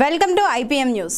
Welcome to IPM news.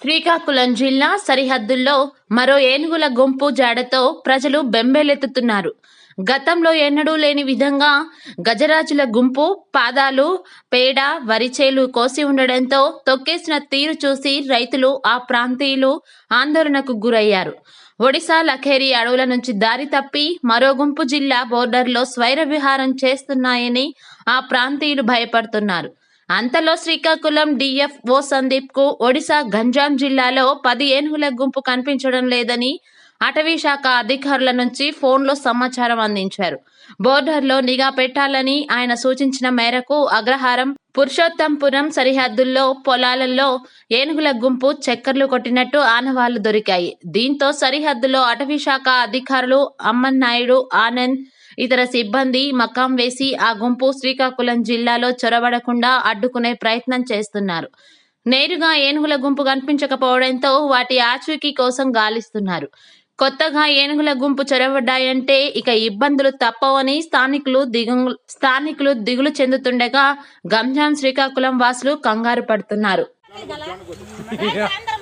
Srikakulam జిల్లా సరిహద్దుల్లో మరో ఏనుగుల గుంపు జాడతో ప్రజలు బెంబేలెత్తుతున్నారు. గతంలో ఎన్నడూ లేని విధంగా గజరాజుల గుంపు పాదాలు పేడ వరిచేలు కోసి ఉండడంతో తొక్కేసిన తీరు చూసి రైతులు ఆ ప్రాంతీయులు ఆందోళనకు గురయ్యారు. ఒడిశా లఖేరి అడవుల నుంచి దారి తప్పి మరో గుంపు జిల్లా బోర్డర్లో స్వైర విహారం చేస్తున్నాయని ఆ ప్రాంతీయులు భయపడుతున్నారు. అంతలో శ్రీకాకుళం డిఎఫ్ ఓ సందీప్కు ఒడిశా గంజాం జిల్లాలో పది ఏనుగుల గుంపు కనిపించడం లేదని అటవీ శాఖ అధికారుల నుంచి ఫోన్లో సమాచారం అందించారు. బోర్డర్లో నిఘా పెట్టాలని ఆయన సూచించిన మేరకు అగ్రహారం పురుషోత్తంపురం సరిహద్దుల్లో పొలాలలో ఏనుగుల గుంపు చక్కర్లు కొట్టినట్టు ఆనవాళ్ళు దొరికాయి. దీంతో సరిహద్దులో అటవీ శాఖ అధికారులు అమ్మన్నాయుడు ఆనంద్ ఇతర సిబ్బంది మకాం వేసి ఆ గుంపు శ్రీకాకుళం జిల్లాలో చొరబడకుండా అడ్డుకునే ప్రయత్నం చేస్తున్నారు. నేరుగా ఏనుగుల గుంపు కనిపించకపోవడంతో వాటి ఆచూకీ కోసం గాలిస్తున్నారు. కొత్తగా ఏనుగుల గుంపు చొరబడ్డాయంటే ఇక ఇబ్బందులు తప్పవని స్థానికులు దిగు స్థానికులు దిగులు చెందుతుండగా గంజాం శ్రీకాకుళం వాసులు కంగారు పడుతున్నారు.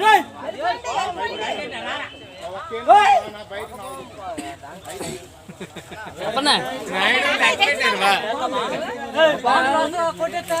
రేయ్ ఓయ్ అప్పన్నా ఇట్రా